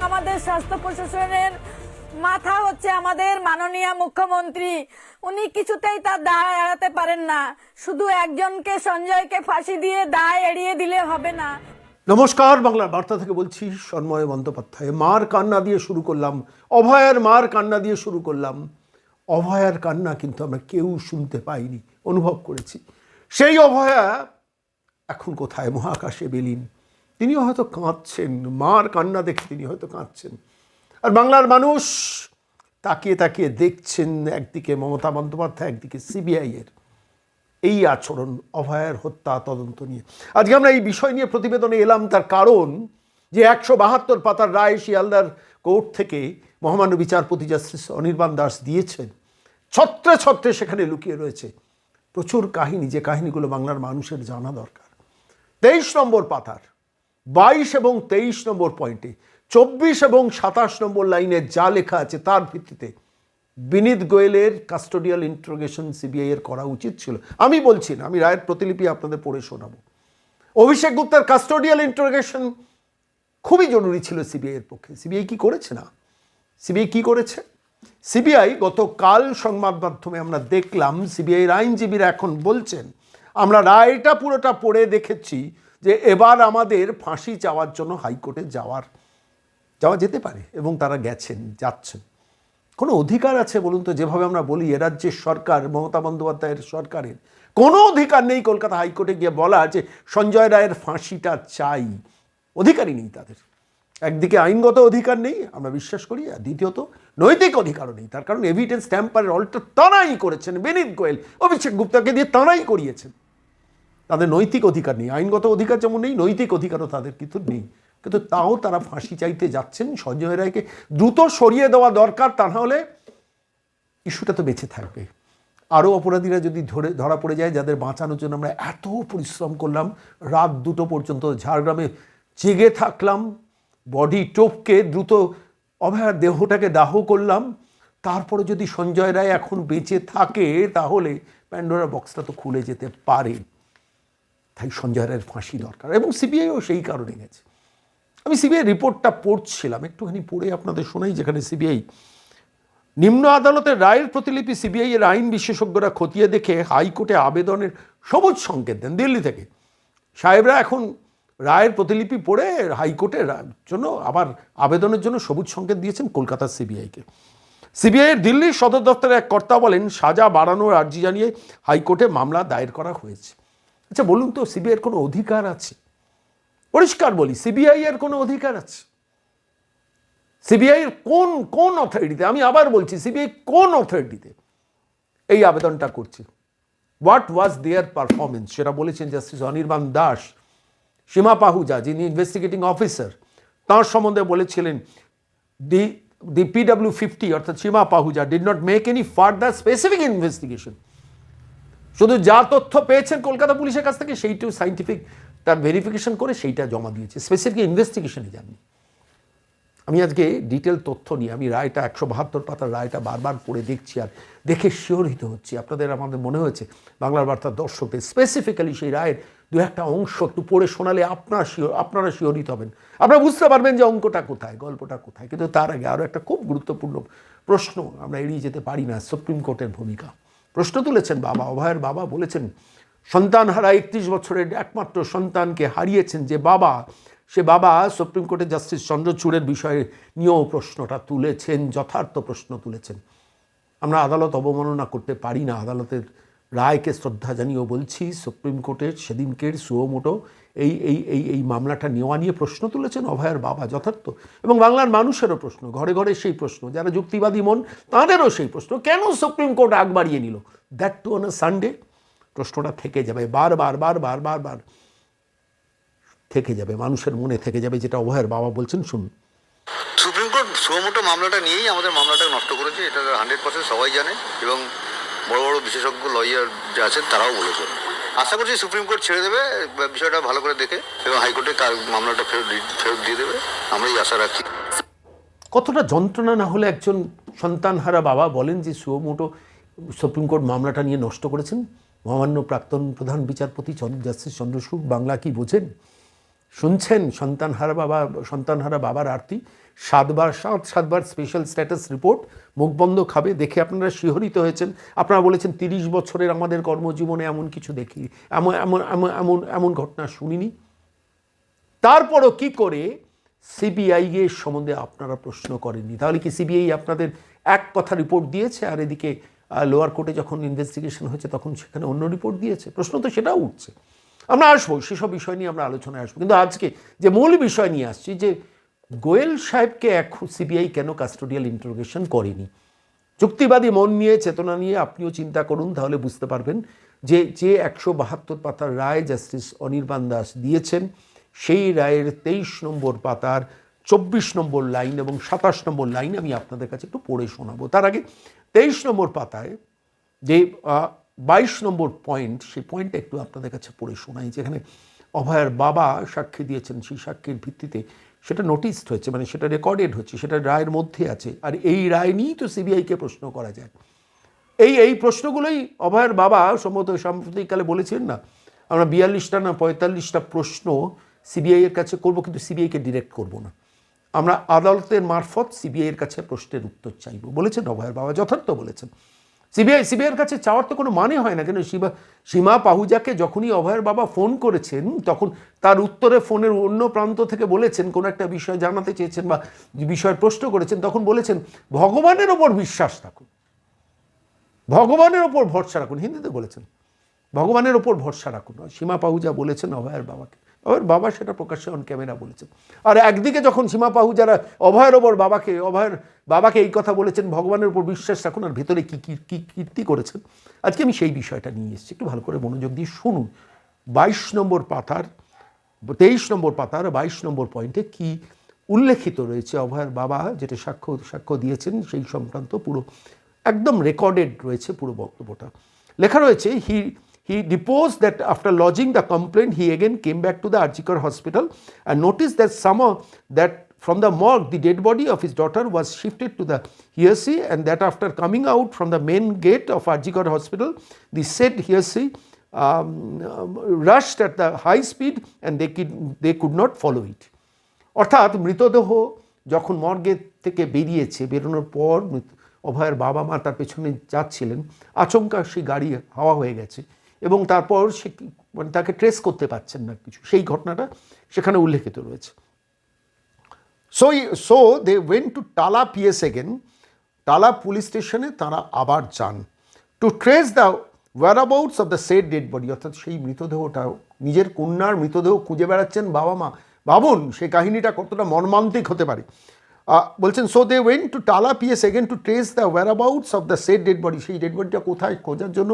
আমাদের স্বাস্থ্য প্রশাসনের মাথা হচ্ছে আমাদের মাননীয় মুখ্যমন্ত্রী। উনি কিছুতেই তার দায় এড়াতে পারেন না। শুধু একজনকে সঞ্জয়কে ফাঁসি দিয়ে দায় এড়িয়ে দিলে হবে না। নমস্কার, বাংলার বার্তা থেকে বলছি সন্ময় বন্দ্যোপাধ্যায়। মার কান্না দিয়ে শুরু করলাম। অভয়ার মার কান্না দিয়ে শুরু করলাম। অভয়ার কান্না কিন্তু আমরা কেউ শুনতে পাইনি, অনুভব করেছি। সেই অভয়া এখন কোথায়? মহাকাশে বেলিন। তিনিও হয়তো কাঁদছেন, মার কান্না দেখে তিনি হয়তো কাঁদছেন। আর বাংলার মানুষ তাকিয়ে তাকিয়ে দেখছেন একদিকে মমতা বন্দ্যোপাধ্যায়, একদিকে সিবিআইয়ের এই আচরণ, অভয়ের হত্যা, তদন্ত নিয়ে। আজকে আমরা এই বিষয় নিয়ে প্রতিবেদনে এলাম তার কারণ যে একশো বাহাত্তর পাতার রায় শিয়ালদার কোর্ট থেকে মহামান্য বিচারপতি জাস্টিস অনির্বাণ দাস দিয়েছেন। ছত্রে ছত্রে সেখানে লুকিয়ে রয়েছে। প্রচুর কাহিনী, যে কাহিনীগুলো বাংলার মানুষের জানা দরকার। তেইশ নম্বর পাতার। বাইশ এবং তেইশ নম্বর পয়েন্টে, চব্বিশ এবং সাতাশ নম্বর লাইনে যা লেখা আছে তার ভিত্তিতে বিনীত গোয়েলের কাস্টোডিয়াল ইন্ট্রোগেশন সিবিআই এর করা উচিত ছিল। আমি বলছি না, আমি রায়ের প্রতিলিপি আপনাদের পড়ে শোনাবো। অভিষেক গুপ্তার কাস্টোডিয়াল ইন্ট্রোগেশন খুবই জরুরি ছিল সিবিআই এর পক্ষে। সিবিআই কি করেছে না? সিবিআই কি করেছে? সিবিআই গতকাল সংবাদ মাধ্যমে আমরা দেখলাম, সিবিআইয়ের আইনজীবীরা এখন বলছেন, আমরা রায়টা পুরোটা পড়ে দেখেছি যে এবার আমাদের ফাঁসি চাওয়ার জন্য হাইকোর্টে যাওয়ার, যাওয়া যেতে পারে এবং তারা গেছেন, যাচ্ছেন। কোনো অধিকার আছে বলুন তো? যেভাবে আমরা বলি, এ সরকার, মমতা বন্দ্যোপাধ্যায়ের সরকারের, কোনো অধিকার নেই কলকাতা হাইকোর্টে গিয়ে বলা যে সঞ্জয় রায়ের ফাঁসিটা চাই। অধিকারই নেই তাদের। একদিকে আইনগত অধিকার নেই, আমরা বিশ্বাস করি, আর দ্বিতীয়ত নৈতিক অধিকারও নেই। তার কারণ এভিডেন্স ট্যাম্পারের অল্টা তারাই করেছেন, বেনিত গোয়েল, অভিষেক গুপ্তাকে দিয়ে তারাই করিয়েছেন। তাদের নৈতিক অধিকার নেই, আইনগত অধিকার যেমন নেই, নৈতিক অধিকারও তাদের কিন্তু নেই। কিন্তু তাও তারা ফাঁসি চাইতে যাচ্ছেন, সঞ্জয় রায়কে দ্রুত সরিয়ে দেওয়া দরকার, তা নাহলে ইস্যুটা তো বেঁচে থাকবে। আরও অপরাধীরা যদি ধরে, ধরা পড়ে যায়, যাদের বাঁচানোর জন্য আমরা এত পরিশ্রম করলাম, রাত দুটো পর্যন্ত ঝাড়গ্রামে জেগে থাকলাম, বডি টোপকে দ্রুত অভয়ার দেহটাকে দাহ করলাম, তারপরে যদি সঞ্জয় রায় এখন বেঁচে থাকে, তাহলে প্যান্ডোরা বক্সটা তো খুলে যেতে পারে। তাই সঞ্জয় রায়ের ফাঁসি দরকার। এবং সিবিআইও সেই কারণে গেছে আমি সিবিআই রিপোর্টটা পড়ছিলাম, একটুখানি পড়ে আপনাদের শোনাই, যেখানে সিবিআই নিম্ন আদালতের রায়ের প্রতিলিপি সিবিআই এর আইন বিশেষজ্ঞরা খতিয়ে দেখে হাইকোর্টে আবেদনের সবুজ সংকেত দেন দিল্লি থেকে। সাহেবরা এখন রায়ের প্রতিলিপি পড়ে হাইকোর্টের জন্য আবার আবেদনের জন্য সবুজ সংকেত দিয়েছেন কলকাতার সিবিআইকে। সিবিআইয়ের দিল্লির সদর দপ্তরের এক কর্তা বলেন, সাজা বাড়ানোর আর্জি জানিয়ে হাইকোর্টে মামলা দায়ের করা হয়েছে। আচ্ছা বলুন তো সিবিআইয়ের কোনো অধিকার আছে? পরিষ্কার বলি সিবিআই এর কোনো অধিকার আছে? সিবিআই এর কোন কোন অথরিটিতে আমি আবার বলছি সিবিআই কোন অথরিটিতে এই আবেদনটা করছে? হোয়াট ওয়াজ দেয়ার পারফরমেন্স সেটা বলেছেন জাস্টিস অনির্বাণ দাস, সীমা পাহুজা, যিনি ইনভেস্টিগেটিং অফিসার তাঁর সম্বন্ধে বলেছিলেন দি দি পিডাব্লিউ ফিফটি অর্থাৎ Seema Pahuja did not make any further specific investigation শুধু যা তথ্য পেয়েছেন কলকাতা পুলিশের কাছ থেকে সেইটু সাইন্টিফিক তার ভেরিফিকেশন করে সেইটা জমা দিয়েছে। স্পেসিফিক ইনভেস্টিগেশনে যাননি। আমি আজকে ডিটেল তথ্য নিয়ে, আমি রায়টা একশো বাহাত্তর পাতার রায়টা বারবার পড়ে দেখছি আর দেখে শিহরিত হচ্ছি। আপনাদের আমাদের মনে হয়েছে, বাংলার বার্তার দর্শকদের স্পেসিফিক্যালি সেই রায়ের দু একটা অংশ একটু পড়ে শোনালে আপনার শিওর আপনারা শিহরিত হবেন। আপনারা বুঝতে পারবেন যে অঙ্কটা কোথায়, গল্পটা কোথায়, কিন্তু তার আগে আরও একটা খুব গুরুত্বপূর্ণ প্রশ্ন আমরা এড়িয়ে যেতে পারি না সুপ্রিম কোর্টের ভূমিকা। প্রশ্ন তুলেছেন বাবা, অভয়ের বাবা বলেছেন, সন্তান হারা একত্রিশ বছরের একমাত্র সন্তানকে হারিয়েছেন যে বাবা। সে বাবা সুপ্রিম কোর্টে জাস্টিস চন্দ্রচূড়ের বিষয়ে নিয়েও প্রশ্নটা তুলেছেন, যথার্থ প্রশ্ন তুলেছেন। আমরা আদালত অবমাননা করতে পারি না, আদালতের রায়কে শ্রদ্ধা জানিয়েও বলছি, সুপ্রিম কোর্টের সেদিনকের সুয়োমোটো এই এই এই এই মামলাটা নেওয়া নিয়ে প্রশ্ন তুলেছেন অভয়ের বাবা যথার্থ। এবং বাংলার মানুষেরও প্রশ্ন, ঘরে ঘরে সেই প্রশ্ন, যারা যুক্তিবাদী মন, তাঁদেরও সেই প্রশ্ন, কেন সুপ্রিম কোর্ট আগ বাড়িয়ে নিল? দ্যাট টু অন সানডে প্রশ্নটা থেকে যাবে, বারবার বারবার বারবার থেকে যাবে, মানুষের মনে থেকে যাবে, যেটা অভয়ের বাবা বলছেন, শুনুন। সুপ্রিম কোর্ট সুমোটো মামলাটা নিয়েই আমাদের মামলাটা নষ্ট করেছে, এটা হান্ড্রেড পার্সেন্ট সবাই জানে, এবং বড় বড় বিশেষজ্ঞ লয়ার যে আছেন, তারাও বলেছেন। আশা করছি সুপ্রিম কোর্ট ছেড়ে দেবে, বিষয়টা ভালো করে দেখে, এবং হাইকোর্টে কার মামলাটা ফেরত ফেরত দিয়ে দেবে। আমরা এই আশা রাখছি কতটা যন্ত্রণা না হলে একজন সন্তানহারা বাবা বলেন যে সুমোটো সুপ্রিম কোর্ট মামলাটা নিয়ে নষ্ট করেছেন? মহামান্য প্রাক্তন প্রধান বিচারপতি জাস্টিস চন্দ্রচূড়, বাংলা কি বোঝেন? শুনছেন সন্তানহারা বাবা, সন্তানহারা বাবার আরতি? সাতবার সাত, সাতবার স্পেশাল স্ট্যাটাস রিপোর্ট মুখ বন্ধ খাবে, দেখে আপনারা শিহরিত হয়েছেন। আপনারা বলেছেন তিরিশ বছরের আমাদের কর্মজীবনে এমন কিছু দেখি, এমন এমন এমন এমন এমন ঘটনা শুনিনি। তারপরও কি করে সিবিআই এর সম্বন্ধে আপনারা প্রশ্ন করেননি? তাহলে কি সিবিআই আপনাদের এক কথা রিপোর্ট দিয়েছে, আর এদিকে লোয়ার কোর্টে যখন ইনভেস্টিগেশন হয়েছে, তখন সেখানে অন্য রিপোর্ট দিয়েছে? প্রশ্ন তো সেটাও উঠছে। আমরা আসব, সেসব বিষয় নিয়ে আমরা আলোচনায় আসব। কিন্তু আজকে যে মূল বিষয় নিয়ে আসছি, যে গোয়েল সাহেবকে এখন সিবিআই কেন কাস্টোডিয়াল ইন্টারোগেশন করেনি? যুক্তিবাদী মন নিয়ে, চেতনা নিয়ে আপনিও চিন্তা করুন, তাহলে বুঝতে পারবেন যে যে একশো বাহাত্তর পাতার রায় জাস্টিস অনির্বাণ দাস দিয়েছেন, সেই রায়ের তেইশ নম্বর পাতার চব্বিশ নম্বর লাইন এবং সাতাশ নম্বর লাইন আমি আপনাদের কাছে একটু পড়ে শোনাবো। তার আগে তেইশ নম্বর পাতায় যে বাইশ নম্বর পয়েন্ট, সেই পয়েন্টটা একটু আপনাদের কাছে পড়ে শোনাই, যেখানে অভয়ের বাবা সাক্ষী দিয়েছেন সেই সাক্ষীর ভিত্তিতে। সেটা নোটিসড হয়েছে মানে সেটা রেকর্ডেড হচ্ছে, সেটা রায়ের মধ্যে আছে। আর এই রায় নিয়েই তো সিবিআইকে প্রশ্ন করা যায়। এই এই প্রশ্নগুলোই অভয়ের বাবা সম্ভবত সাম্প্রতিককালে বলেছেন না, আমরা বিয়াল্লিশটা না পঁয়তাল্লিশটা প্রশ্ন সিবিআই এর কাছে করব, কিন্তু সিবিআইকে ডিরেক্ট করব না। আমরা আদালতের মারফত সিবিআইয়ের কাছে প্রশ্নের উত্তর চাইব, বলেছেন অভয়ের বাবা, যথার্থ বলেছেন। সিবিআই, সিবিআইয়ের কাছে চাওয়ার তো কোনো মানে হয় না। কেন? সীমা সীমা পাহুজাকে যখনই অভয়ের বাবা ফোন করেছেন, তখন তার উত্তরে ফোনের অন্য প্রান্ত থেকে বলেছেন, কোনো একটা বিষয় জানাতে চেয়েছেন বা বিষয় প্রশ্ন করেছেন, তখন বলেছেন, ভগবানের ওপর বিশ্বাস রাখুন। ভগবানের ওপর ভরসা রাখুন। হিন্দিতে বলেছেন, ভগবানের ওপর ভরসা রাখুন। সীমা পাহুজা বলেছেন অভয়ের বাবাকে। অভয়ের বাবা সেটা প্রকাশ্যে অন ক্যামেরা বলেছেন। আর একদিকে যখন সীমা পাহুজারা অভয়ের ওপর বাবাকে, অভয়ের বাবাকে এই কথা বলেছেন, ভগবানের উপর বিশ্বাস রাখুন, আর ভেতরে কী কী কীর্তি করেছেন? আজকে আমি সেই বিষয়টা নিয়ে এসেছি, একটু ভালো করে মনোযোগ দিয়ে শুনুন। বাইশ নম্বর পাতার, তেইশ নম্বর পাতার, বাইশ নম্বর পয়েন্টে কি উল্লেখিত রয়েছে? অভয়ের বাবা যেটা সাক্ষ্য সাক্ষ্য দিয়েছেন, সেই সংক্রান্ত পুরো, একদম রেকর্ডেড রয়েছে পুরো বক্তব্যটা। লেখা রয়েছে he he depose that after lodging the complaint he again came back to the RG Kar hospital and notice that some that from the morgue the dead body of his daughter was shifted to the hearsay and that after coming out from the main gate of Arjigor hospital the said hearsay um, um, rushed at the high speed and they could, they could not follow it অর্থাৎ মৃতদেহ যখন মর্গে থেকে বেরিয়েছে বেরোনোর পর অভয়ের বাবা মা তার পেছনে যাচ্ছিলেন আচমকা সেই গাড়ি হাওয়া হয়ে গেছে এবং তারপর সে মানে তাকে ট্রেস করতে পারছেন না কিছু সেই ঘটনাটা সেখানে উল্লেখিত রয়েছে so so they went to Tala PS again Tala police স্টেশনে তারা আবার যান। To trace the whereabouts of the said dead body অর্থাৎ সেই মৃতদেহটা, নিজের কন্যার মৃতদেহ খুঁজে বেড়াচ্ছেন বাবা মা। ভাবুন, সেই কাহিনীটা কতটা মর্মান্তিক হতে পারে। বলছেন so they went to Tala PS again to trace the whereabouts of the said dead body সেই ডেড বডিটা কোথায় খোঁজার জন্য?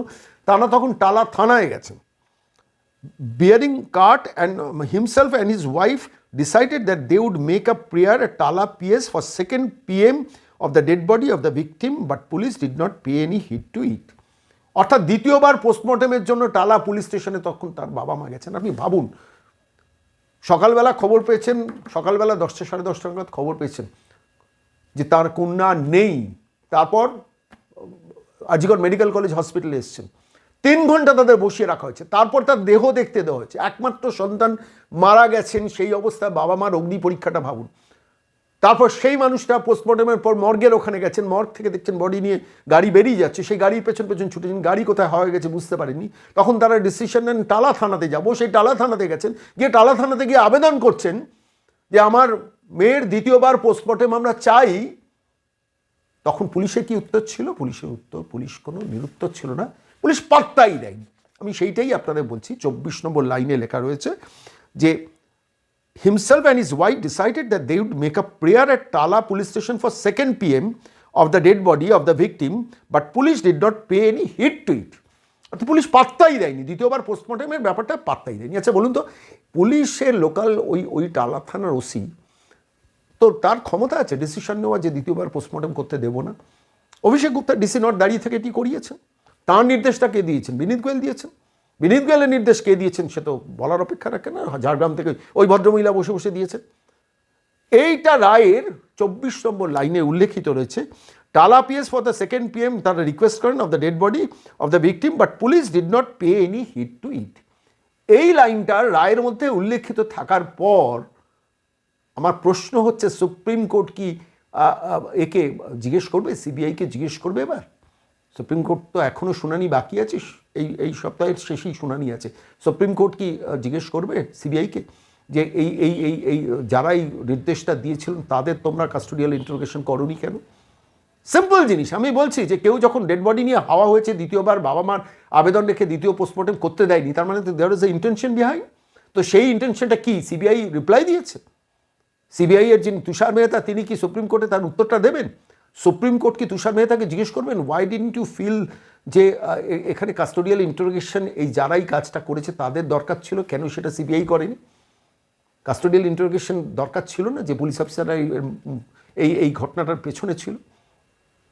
তারা তখন টালা থানায় গেছেন। Bearing cart and um, himself and his wife decided that they would make a prayer at Tala PS for 2nd PM of the dead body of the victim, but police did not pay any heed to it. অর্থাৎ দ্বিতীয়বার পোস্টমর্টমের জন্য টালা police স্টেশনে তখন তার বাবা মা গেছেন আপনি ভাবুন সকালবেলা খবর পেয়েছেন সকালবেলা দশটা সাড়ে দশটা নাগাদ খবর পেয়েছেন যে তার কন্যা নেই তারপর আজিগর মেডিকেল কলেজ হসপিটালে এসেছেন তিন ঘণ্টা তাদের বসিয়ে রাখা হয়েছে। তারপর তার দেহ দেখতে দেওয়া হয়েছে। একমাত্র সন্তান মারা গেছেন, সেই অবস্থায় বাবা মার অগ্নি পরীক্ষাটা ভাবুন। তারপর সেই মানুষটা পোস্টমর্টমের পর মর্গের ওখানে গেছেন, মর্গ থেকে দেখছেন বডি নিয়ে গাড়ি বেরিয়ে যাচ্ছে। সেই গাড়ির পেছন পেছন ছুটেছেন গাড়ি কোথায় হয়ে গেছে বুঝতে পারেননি। তখন তারা ডিসিশন নেন টালা থানাতে যাব। সেই টালা থানাতে গেছেন, গিয়ে টালা থানাতে গিয়ে আবেদন করছেন যে আমার মেয়ের দ্বিতীয়বার পোস্টমর্টম আমরা চাই। তখন পুলিশের কি উত্তর ছিল? পুলিশের উত্তর, পুলিশ কোনো নিরুত্তর ছিল না। পুলিশ পাত্তাই দেয়নি। আমি সেইটাই আপনাদের বলছি চব্বিশ নম্বর লাইনে লেখা রয়েছে যে himself and his wife decided that they would make a prayer at Tala police station for 2nd PM of the dead body of the victim, but police did not pay any heed to it. অর্থাৎ police পাত্তাই দেয়নি দ্বিতীয়বার পোস্টমর্টমের ব্যাপারটা পাত্তাই দেয়নি। আচ্ছা বলুন তো পুলিশের লোকাল ওই ওই টালা থানার ওসি তো তার ক্ষমতা আছে ডিসিশন নেওয়া যে দ্বিতীয়বার পোস্টমর্টম করতে দেবো না? অভিষেক গুপ্তা ডিসি নট দাঁড়িয়ে থেকে এটি করিয়েছেন তার নির্দেশটা কে দিয়েছেন? বিনীত গোয়েল দিয়েছেন। বিনীত গোয়েলের নির্দেশ কে দিয়েছেন সে তো বলার অপেক্ষা রাখে না। ঝাড়গ্রাম থেকে ওই ভদ্রমহিলা বসে বসে দিয়েছেন। এইটা রায়ের চব্বিশ নম্বর লাইনে উল্লেখিত রয়েছে। Tala PS for the second PM তারা রিকোয়েস্ট করেন of the dead body of the victim but police did not pay any heed to it এই লাইনটা রায়ের মধ্যে উল্লেখিত থাকার পর আমার প্রশ্ন হচ্ছে, সুপ্রিম কোর্ট কি একে জিজ্ঞেস করবে? সিবিআইকে জিজ্ঞেস করবে এবার? সুপ্রিম কোর্ট তো এখনও শুনানি বাকি আছে, এই এই সপ্তাহের শেষেই শুনানি আছে। সুপ্রিম কোর্ট কি জিজ্ঞেস করবে সিবিআইকে যে এই এই এই এই যারা এই নির্দেশটা দিয়েছিলেন, তাদের তোমরা কাস্টোডিয়াল ইন্টারোগেশন করনি কেন? সিম্পল জিনিস, আমি বলছি যে কেউ যখন ডেড বডি নিয়ে হাওয়া হয়েছে দ্বিতীয়বার, বাবা মার আবেদন রেখে দ্বিতীয় পোস্টমর্টম করতে দেয়নি, তার মানে there is a intention behind তো সেই ইন্টেনশনটা কি সিবিআই রিপ্লাই দিয়েছে? সিবিআই এর যিনি তুষার মেহতা, তিনি কি সুপ্রিম কোর্টে তার উত্তরটা দেবেন? সুপ্রিম কোর্ট কি তুষার মেহতাকে জিজ্ঞেস করবেন? ওয়াই ডিডন্ট ইউ ফিল যে এখানে কাস্টোডিয়াল ইন্টারোগেশন এই যারাই কাজটা করেছে তাদের দরকার ছিল? কেন সেটা সিবিআই করেনি? কাস্টোডিয়াল ইন্টারোগেশন দরকার ছিল না যে পুলিশ অফিসাররা এই- এই ঘটনাটার পেছনে ছিল?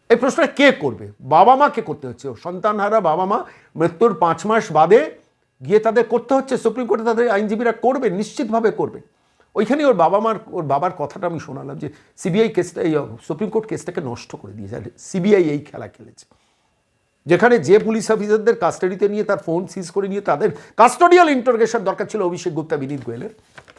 এই প্রশ্নটা কে করবে? বাবা মাকে করতে হচ্ছে? সন্তানহারা বাবা মা মৃত্যুর পাঁচ মাস বাদে গিয়ে তাদের করতে হচ্ছে? সুপ্রিম কোর্টে তাদের আইনজীবীরা করবে? নিশ্চিতভাবে করবেন ওইখানে ওর বাবা মার, ওর বাবার কথাটা আমি শোনালাম যে সিবিআই কেসটা, এই, সুপ্রিম কোর্ট কেসটাকে নষ্ট করে দিয়েছে সিবিআই এই খেলা খেলেছে। যেখানে যে পুলিশ অফিসারদের কাস্টাডিতে নিয়ে তার ফোন সিজ করে নিয়ে তাদের কাস্টোডিয়াল ইন্টারগেশন দরকার ছিল অভিষেক গুপ্তা, বিনীত গোয়েলের।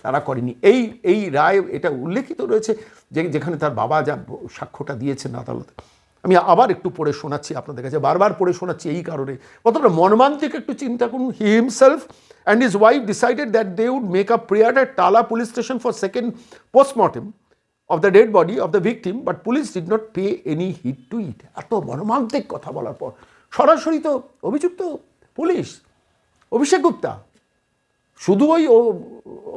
তারা করেনি। এই এই রায়, এটা উল্লেখিত রয়েছে যে, যেখানে তার বাবা যা সাক্ষ্যটা দিয়েছেন আদালতে। আমি আবার একটু পড়ে শোনাচ্ছি আপনাদের কাছে বারবার পড়ে শোনাচ্ছি এই কারণে কতটা মর্মান্তিক একটু চিন্তা করুন he himself and his wife decided that they would make a prayer at Tala police station for second postmortem of the dead body of the victim, but police did not pay any heed to it. এত মর্মান্তিক কথা বলার পর সরাসরি তো অভিযুক্ত police অভিষেক গুপ্তা শুধু ওই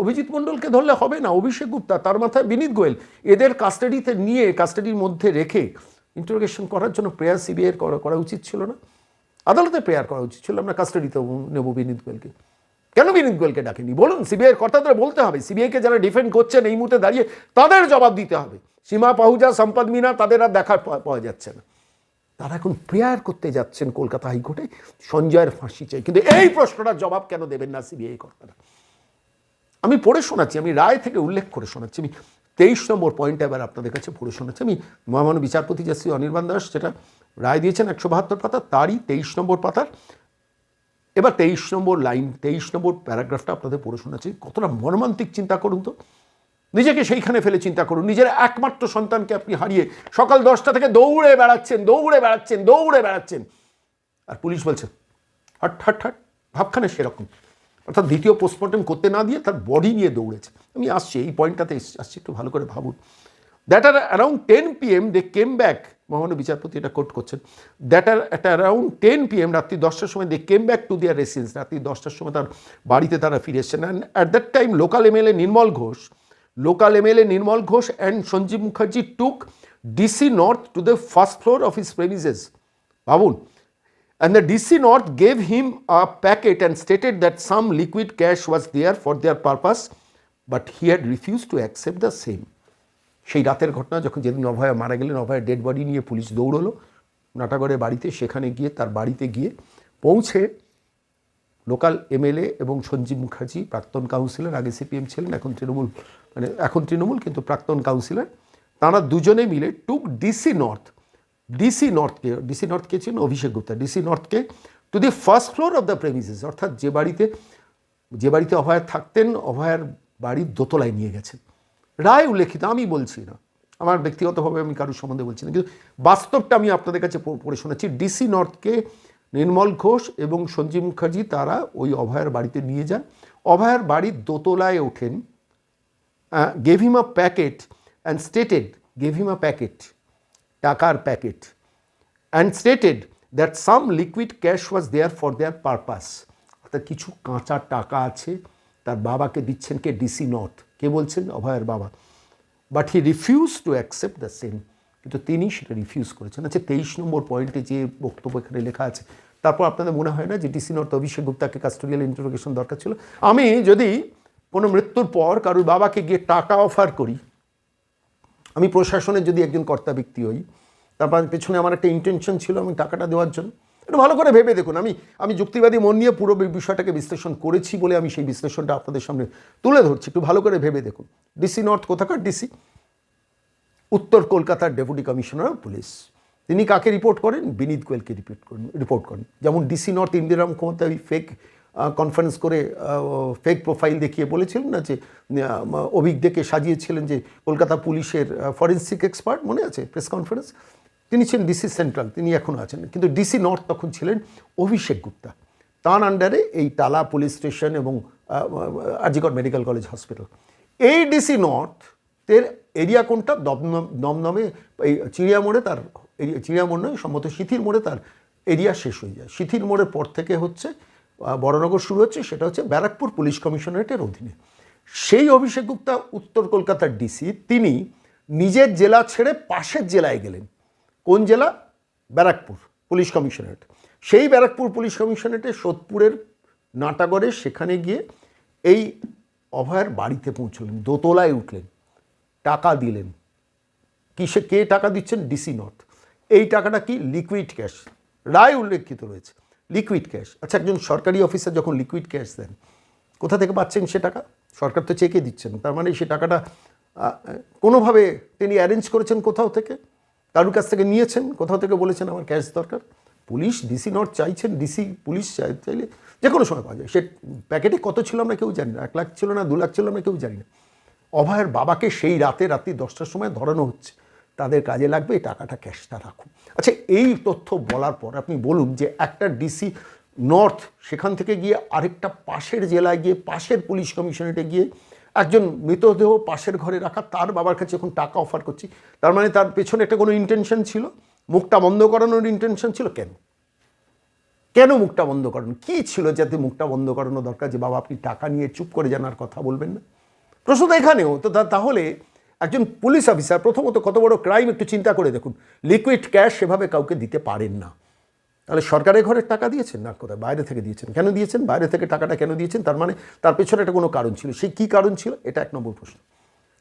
অভিজিৎ মণ্ডলকে ধরলে হবে না অভিষেক গুপ্তা তার মাথায় বিনীত গোয়েল এদের কাস্টাডিতে নিয়ে কাস্টাডির মধ্যে রেখে ইন্টারোগেশন করার জন্য প্রেয়ার সিবিআইয়ের করা করা উচিত ছিল না। আদালতে প্রেয়ার করা উচিত ছিল, আমরা কাস্টাডিতে নেব বিনীত গোয়েলকে। কেন বিনীত গোয়েলকে ডাকেনি বলুন সিবিআইয়ের কর্তাদের বলতে হবে। সিবিআইকে যারা ডিফেন্ড করছেন এই মুহূর্তে দাঁড়িয়ে, তাদের জবাব দিতে হবে। সীমা, পাহুজা, সম্পদ মিনা, তাদের আর দেখা পাওয়া যাচ্ছে না। তারা এখন প্রেয়ার করতে যাচ্ছেন কলকাতা হাইকোর্টে। সঞ্জয়ের ফাঁসি চাই। কিন্তু এই প্রশ্নটার জবাব কেন দেবেন না সিবিআই কর্তারা? আমি পড়ে শোনাচ্ছি, আমি রায় থেকে উল্লেখ করে শোনাচ্ছি। আমি তেইশ নম্বর পয়েন্টটা এবার আপনাদের কাছে পড়ে শোনাচ্ছি। আমি মহামান্য বিচারপতি জাস্টি অনির্বাণ দাস যেটা রায় দিয়েছেন একশো বাহাত্তর পাতা, তারই তেইশ নম্বর পাতার। এবার তেইশ নম্বর লাইন তেইশ নম্বর প্যারাগ্রাফটা আপনাদের পড়ে শোনাচ্ছি। কতটা মর্মান্তিক চিন্তা করুন তো। নিজেকে সেইখানে ফেলে চিন্তা করুন। নিজের একমাত্র সন্তানকে আপনি হারিয়ে সকাল দশটা থেকে দৌড়ে বেড়াচ্ছেন দৌড়ে বেড়াচ্ছেন দৌড়ে বেড়াচ্ছেন। আর পুলিশ বলছে, হট হট হট, ভাবখানে সেরকম। অর্থাৎ দ্বিতীয় পোস্টমর্টম করতে না দিয়ে তার বডি নিয়ে দৌড়েছে। আমি আসছি, এই পয়েন্টটাতে আসছি, একটু ভালো করে ভাবুন। That are around ten P M they came back মহামান্য বিচারপতি এটা কোট করছেন। That are at around ten P M রাত্রি দশটার সময় they came back to their residence রাত্রি দশটার সময় তার বাড়িতে তারা ফিরে এসেছেন। And at that time local MLA Nirmal Ghosh local MLA Nirmal Ghosh and Sanjib Mukherjee took DC north to the first floor of his premises ভাবুন And the DC North gave him a packet and stated that some liquid cash was there for their purpose, but he had refused to accept the same. সেই রাতের ঘটনা যখন যেদিন অভয়া মারা গেলেন অভয়ের dead body নিয়ে পুলিশ দৌড়লো নাটাগড়ের বাড়িতে সেখানে গিয়ে তার বাড়িতে গিয়ে পৌঁছে লোকাল এমএলএ এবং সঞ্জীব মুখার্জি প্রাক্তন কাউন্সিলর আগে সিপিএম ছিলেন এখন তৃণমূল মানে এখন তৃণমূল কিন্তু প্রাক্তন কাউন্সিলর তারা দুজনে মিলে টুক ডিসি নর্থ ডিসি নর্থকে ডিসি নর্থ কে ছিলেন Abhishek Gupta. DC নর্থকে to the first floor of the premises অর্থাৎ যে বাড়িতে যে বাড়িতে অভয়া থাকতেন, অভয়ার বাড়ির দোতলায় নিয়ে গেছেন। রায় উল্লেখিত, আমি বলছি না। আমার ব্যক্তিগতভাবে আমি কারোর সম্বন্ধে বলছি না। কিন্তু বাস্তবটা আমি আপনাদের কাছে পড়ে শোনাচ্ছি। ডিসি নর্থকে নির্মল ঘোষ এবং সঞ্জীব মুখার্জি, তারা ওই অভয়ার বাড়িতে নিয়ে যান। অভয়ার বাড়ির দোতলায় ওঠেন gave a packet and stated gave a packet টাকার packet and stated that some liquid cash was there for their purpose অর্থাৎ কিছু কাঁচা টাকা আছে, তার বাবাকে দিচ্ছেন কে ডিসি নর্থ কে বলছেন? অভয়ের বাবা। But he refuse to accept the same কিন্তু তিনি সেটা রিফিউজ করেছেন। আচ্ছা তেইশ নম্বর পয়েন্টে যে বক্তব্য এখানে লেখা আছে, তারপর আপনাদের মনে হয় না যে ডিসি নর্থ অভিষেক গুপ্তাকে কাস্টোডিয়াল ইন্টারোগেশন দরকার ছিল? আমি যদি কোনো মৃত্যুর পর কারোর বাবাকে গিয়ে টাকা অফার করি আমি প্রশাসনের যদি একজন কর্তা ব্যক্তি হই, তারপর পেছনে আমার একটা ইন্টেনশন ছিল আমি টাকাটা দেওয়ার জন্য। একটু ভালো করে ভেবে দেখুন, আমি আমি যুক্তিবাদী মন নিয়ে পুরো বিষয়টাকে বিশ্লেষণ করেছি বলে আমি সেই বিশ্লেষণটা আপনাদের সামনে তুলে ধরছি। একটু ভালো করে ভেবে দেখুন। ডিসি নর্থ কোথাকার ডিসি উত্তর কলকাতার ডেপুটি কমিশনার অফ পুলিশ তিনি কাকে রিপোর্ট করেন? বিনীত গোয়েলকে রিপোর্ট করেন রিপোর্ট করেন। যেমন DC north Indira Mukhopadhyay fake conference করে ফেক প্রোফাইল দেখিয়ে বলেছিলেন না যে অভিজ্ঞকে সাজিয়েছিলেন যে, কলকাতা পুলিশের ফরেন্সিক এক্সপার্ট মনে আছে? প্রেস কনফারেন্স তিনি ছিলেন ডিসি সেন্ট্রাল তিনি এখনও আছেন। কিন্তু ডিসি নর্থ তখন ছিলেন অভিষেক গুপ্তা। তার আন্ডারে এই টালা পুলিশ স্টেশন এবং আজিগড় মেডিকেল কলেজ হসপিটাল এই ডিসি নর্থ এর এরিয়া কোনটা? দমদম, দমদমে, এই চিড়িয়া মোড়ে তার চিড়িয়া মোড় নয়, সম্ভবত সিথির মোড়ে তার এরিয়া শেষ হয়ে যায়। সিথির মোড়ের পর থেকে হচ্ছে বড়নগর শুরু হচ্ছে, সেটা হচ্ছে ব্যারাকপুর পুলিশ কমিশনারেটের অধীনে। সেই অভিষেক গুপ্তা, উত্তর কলকাতার ডিসি তিনি নিজের জেলা ছেড়ে পাশের জেলায় গেলেন। কোন জেলা? Barrackpore police commissionerate. সেই ব্যারাকপুর পুলিশ কমিশনারেটে সোদপুরের নাটাগড়ে সেখানে গিয়ে এই অভয়ের বাড়িতে পৌঁছলেন, দোতলায় উঠলেন, টাকা দিলেন। কিসে, কে টাকা দিচ্ছেন? ডিসি নট এই টাকাটা কি? লিকুইড ক্যাশ রায় উল্লেখিত রয়েছে। লিকুইড ক্যাশ আচ্ছা একজন সরকারি অফিসার যখন লিকুইড ক্যাশ দেন, কোথা থেকে পাচ্ছেন সে টাকা? সরকার তো চেকে দিচ্ছেন। তার মানে সে টাকাটা কোনোভাবে তিনি অ্যারেঞ্জ করেছেন কোথাও থেকে? কারুর কাছ থেকে নিয়েছেন? কোথাও থেকে বলেছেন, আমার ক্যাশ দরকার পুলিশ ডিসি নট চাইছেন ডিসি পুলিশ চাই- চাইলে যে কোনো সময় পাওয়া যায়। সে প্যাকেটে কত ছিল আমরা কেউ জানি না। এক লাখ ছিল না, দু লাখ ছিল আমরা কেউ জানি না। অভয়ের বাবাকে সেই রাতে, রাত্রি দশটার সময় ধরানো হচ্ছে। তাদের কাজে লাগবে, এই টাকাটা ক্যাশটা রাখুন। আচ্ছা এই তথ্য বলার পর আপনি বলুন যে একটা ডিসি নর্থ সেখান থেকে গিয়ে আরেকটা পাশের জেলায় গিয়ে পাশের পুলিশ কমিশনারেটে গিয়ে একজন মৃতদেহ পাশের ঘরে রাখা, তার বাবার কাছে এখন টাকা অফার করছি, তার মানে তার পেছনে একটা কোনো ইন্টেনশন ছিল? মুখটা বন্ধ করানোর ইন্টেনশন ছিল কেন? কেন মুখটা বন্ধ করানো? কী ছিল যাতে মুখটা বন্ধ করানো দরকার যে, বাবা, আপনি টাকা নিয়ে চুপ করে জানার কথা বলবেন না? প্রশ্ন এখানেও তা- তাহলে একজন পুলিশ অফিসার প্রথমত কত বড় ক্রাইম একটু চিন্তা করে দেখুন। লিকুইড ক্যাশ সেভাবে কাউকে দিতে পারেন না। তাহলে সরকারের ঘরের টাকা দিয়েছেন না কোথায়? বাইরে থেকে দিয়েছেন। কেন দিয়েছেন? বাইরে থেকে টাকাটা কেন দিয়েছেন? তার মানে তার পেছনে একটা কোনো কারণ ছিল। সেই কী কারণ ছিল? এটা এক নম্বর প্রশ্ন।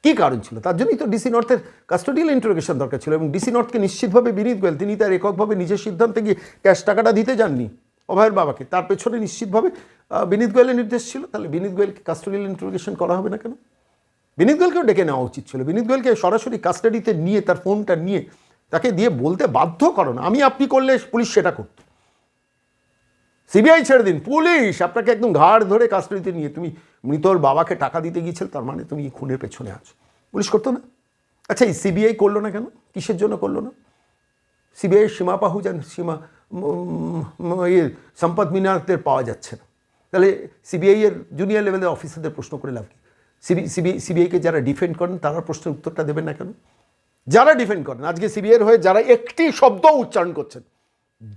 কী কারণ ছিল? তার জন্যই তো ডিসি নর্থের কাস্টোডিয়াল ইন্টারোগেশন দরকার ছিল এবং ডিসি নর্থকে নিশ্চিতভাবে বিনীত গোয়েল, তিনি তার এককভাবে নিজের সিদ্ধান্তে গিয়ে ক্যাশ টাকাটা দিতে যাননি। অভয়ের বাবাকে তার পেছনে নিশ্চিতভাবে বিনীত গোয়েলের নির্দেশ ছিল। তাহলে বিনীত গোয়েলকে কাস্টোডিয়াল ইন্টারোগেশন করা হবে না কেন? বিনীত গোয়েলকেও ডেকে নেওয়া উচিত ছিল। বিনীত গোয়েলকে সরাসরি কাস্টাডিতে নিয়ে, তার ফোনটা নিয়ে তাকে দিয়ে বলতে বাধ্য করো না। আমি আপনি করলে পুলিশ সেটা করত। সিবিআই ছেড়ে দিন। পুলিশ আপনাকে একদম ঘাড় ধরে কাস্টাডিতে নিয়ে, তুমি মৃতর বাবাকে টাকা দিতে গিয়েছিল, তার মানে তুমি খুনের পেছনে আছো। পুলিশ করতো না। আচ্ছা এই সিবিআই করল না কেন? কিসের জন্য করল না? সিবিআই সীমা পাহু যান, সীমা ইয়ে সম্পদ মিনারদের পাওয়া যাচ্ছে না। তাহলে সিবিআই এর জুনিয়র লেভেলের অফিসারদের প্রশ্ন করে লাভ কি? সিবি সিবি, সিবিআইকে যারা ডিফেন্ড করেন, তারা প্রশ্নের উত্তরটা দেবেন না কেন? যারা ডিফেন্ড করেন, আজকে সিবিআইয়ের হয়ে যারা একটি শব্দ উচ্চারণ করছেন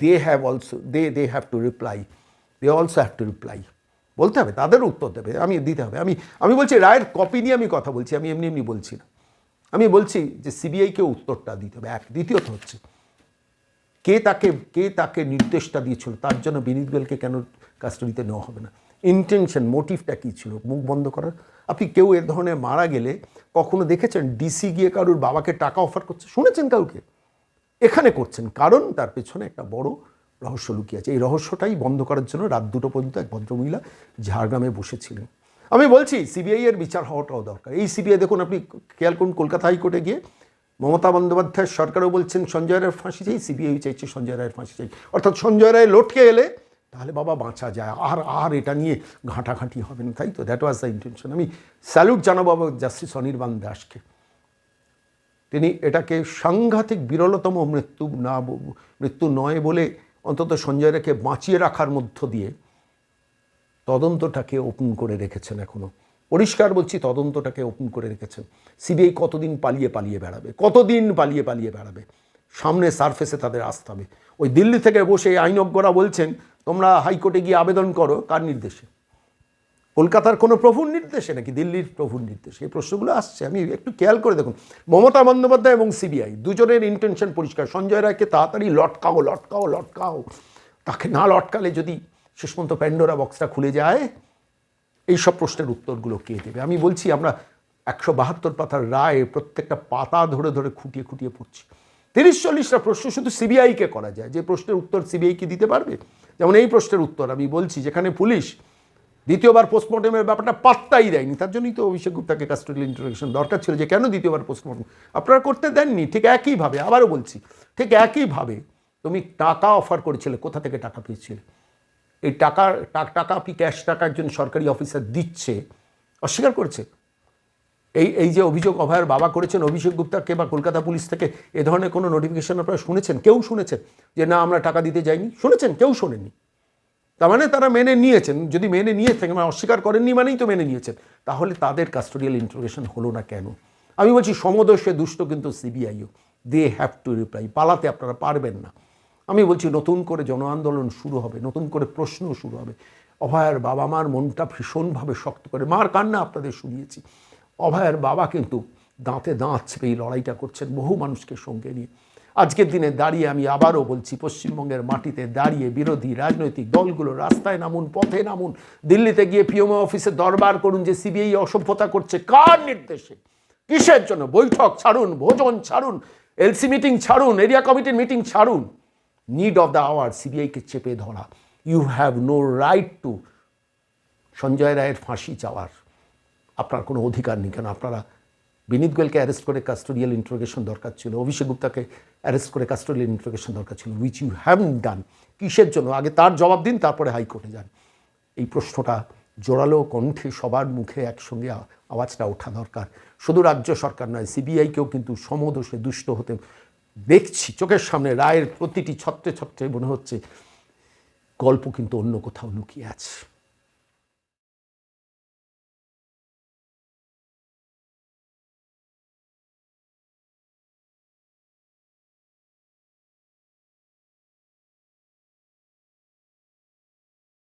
they have also they they have to reply they also have to reply বলতে হবে, তাদের উত্তর দেবে, আমি দিতে হবে। আমি আমি বলছি, রায়ের কপি নিয়ে আমি কথা বলছি, আমি এমনি এমনি বলছি না। আমি বলছি যে সিবিআইকে উত্তরটা দিতে হবে, এক। দ্বিতীয়ত হচ্ছে, কে তাকে কে তাকে নির্দেশটা দিয়েছিল, তার জন্য বিনীত গোয়েলকে কেন কাস্টডিতে নেওয়া হবে না? ইন্টেনশন মোটিভটা কী ছিল? মুখ বন্ধ করার আপনি কেউ এ ধরনের মারা গেলে কখনো দেখেছেন ডিসি গিয়ে কারুর বাবাকে টাকা অফার করছে? শুনেছেন কাউকে? এখানে করছেন। কারণ তার পেছনে একটা বড় রহস্য লুকিয়ে আছে। এই রহস্যটাই বন্ধ করার জন্য রাত দুটো পর্যন্ত এক ভদ্রমহিলা ঝাড়গ্রামে বসেছিলেন। আমি বলছি সিবিআই এর বিচার হওয়াটাও দরকার। এই সিবিআই দেখুন, আপনি খেয়াল করুন, কলকাতা হাইকোর্টে গিয়ে মমতা বন্দ্যোপাধ্যায় সরকারও বলছেন, সঞ্জয় রায়ের ফাঁসি চাই। সিবিআই চাইছে, সঞ্জয় রায়ের ফাঁসি চাই। অর্থাৎ সঞ্জয় রায় লটকে এলে তাহলে বাবা বাঁচা যায়। আর আর এটা নিয়ে ঘাঁটাঘাঁটি হবে না, তাই তো? দ্যাট ওয়াজ দ্য ইন্টেনশন আমি স্যালুট জানাব জাস্টিস অনির্বাণ দাসকে। তিনি এটাকে সাংঘাতিক বিরলতম মৃত্যু না মৃত্যু নয় বলে অন্তত সঞ্জয় রায়কে বাঁচিয়ে রাখার মধ্য দিয়ে তদন্তটাকে ওপেন করে রেখেছেন এখনও। পরিষ্কার বলছি, তদন্তটাকে ওপেন করে রেখেছেন। সিবিআই কতদিন পালিয়ে পালিয়ে বেড়াবে? কতদিন পালিয়ে পালিয়ে বেড়াবে? সামনে সারফেসে তাদের আসতে হবে। ওই দিল্লি থেকে বসে আইনজ্ঞরা বলছেন তোমরা হাইকোর্টে গিয়ে আবেদন করো, কার নির্দেশে? কলকাতার কোনো প্রভুর নির্দেশে নাকি দিল্লির প্রভুর নির্দেশে? এই প্রশ্নগুলো আসছে, আমি একটু খেয়াল করে দেখুন। মমতা বন্দ্যোপাধ্যায় এবং সিবিআই দুজনের ইন্টেনশন পরিষ্কার। সঞ্জয় রায়কে তাড়াতাড়ি লটকাও লটকাও লটকাও। তাকে না লটকালে যদি শেষ প্যান্ডোরা বক্সটা খুলে যায়, এই সব প্রশ্নের উত্তরগুলো কে দেবে? আমি বলছি, আমরা একশো বাহাত্তর পাতার রায় প্রত্যেকটা পাতা ধরে ধরে খুঁটিয়ে খুঁটিয়ে পড়ছি। তিরিশ চল্লিশটা প্রশ্ন শুধু সিবিআইকে করা যায়। যে প্রশ্নের উত্তর সিবিআই কি দিতে পারবে? যেমন এই প্রশ্নের উত্তর আমি বলছি, যেখানে পুলিশ দ্বিতীয়বার পোস্টমর্টমের ব্যাপারটা পাত্তাই দেয়নি, তার জন্যই তো অভিষেক গুপ্তাকে কাস্টোডিয়াল ইন্টারোগেশন দরকার ছিল যে কেন দ্বিতীয়বার পোস্টমর্টম আপনারা করতে দেননি, ঠিক একইভাবে, আবারও বলছি, ঠিক একইভাবে তুমি টাকা অফার করেছিলে, কোথা থেকে টাকা পেয়েছিলে? এই টাকা টাকা আপনি ক্যাশ টাকা একজন সরকারি অফিসার দিচ্ছে, অস্বীকার করেছে? এই এই যে অভিযোগ অভয়ের বাবা করেছেন, অভিষেক গুপ্তাকে বা কলকাতা পুলিশ থেকে এ ধরনের কোনো নোটিফিকেশন আপনারা শুনেছেন? কেউ শুনেছেন যে না, আমরা টাকা দিতে যাইনি? শুনেছেন? কেউ শোনেননি। তার মানে তারা মেনে নিয়েছেন। যদি মেনে নিয়ে থাকেন মানে অস্বীকার করেননি মানেই তো মেনে নিয়েছেন। তাহলে তাদের কাস্টোডিয়াল ইন্টারোগেশন হলো না কেন? আমি বলছি সমদস্যে দুষ্ট কিন্তু সিবিআইও দে হ্যাভ টু রিপ্লাই পালাতে আপনারা পারবেন না। আমি বলছি, নতুন করে জন আন্দোলন শুরু হবে, নতুন করে প্রশ্ন শুরু হবে। অভয়ের বাবা মার মনটা ভীষণভাবে শক্ত করে, মার কান্না আপনাদের শুনিয়েছি। অভয়ের বাবা কিন্তু দাঁতে দাঁত চেপে এই লড়াইটা করছেন বহু মানুষকে সঙ্গে নিয়ে। আজকের দিনে দাঁড়িয়ে আমি আবারও বলছি, পশ্চিমবঙ্গের মাটিতে দাঁড়িয়ে বিরোধী রাজনৈতিক দলগুলো রাস্তায় নামুন, পথে নামুন। দিল্লিতে গিয়ে পিএমও অফিসে দরবার করুন যে সিবিআই অসভ্যতা করছে, কার নির্দেশে? কিসের জন্য? বৈঠক ছাড়ুন, ভোজন ছাড়ুন, এলসি মিটিং ছাড়ুন, এরিয়া কমিটির মিটিং ছাড়ুন। নিড অফ দ্য আওয়ার, সিবিআইকে চেপে ধরা। You have no right to Sanjay রায়ের ফাঁসি চাওয়ার আপনার কোনো অধিকার নেই। কেন? আপনারা বিনীত গোয়েলকে অ্যারেস্ট করে কাস্টোডিয়াল ইন্ট্রোগেশন দরকার ছিল। অভিষেক গুপ্তাকে অ্যারেস্ট করে কাস্টোডিয়াল ইন্ট্রোগেশন দরকার ছিল উইচ ইউ হ্যাভ ডান কিসের জন্য? আগে তার জবাব দিন, তারপরে হাইকোর্টে যান। এই প্রশ্নটা জোরালো কণ্ঠে সবার মুখে একসঙ্গে আওয়াজটা ওঠা দরকার। শুধু রাজ্য সরকার নয়, সিবিআইকেও কিন্তু সমদোষে দুষ্ট হতে দেখছি। চোখের সামনে রায়ের প্রতিটি ছত্রে ছত্রে মনে হচ্ছে গল্প কিন্তু অন্য কোথাও লুকিয়ে আছে।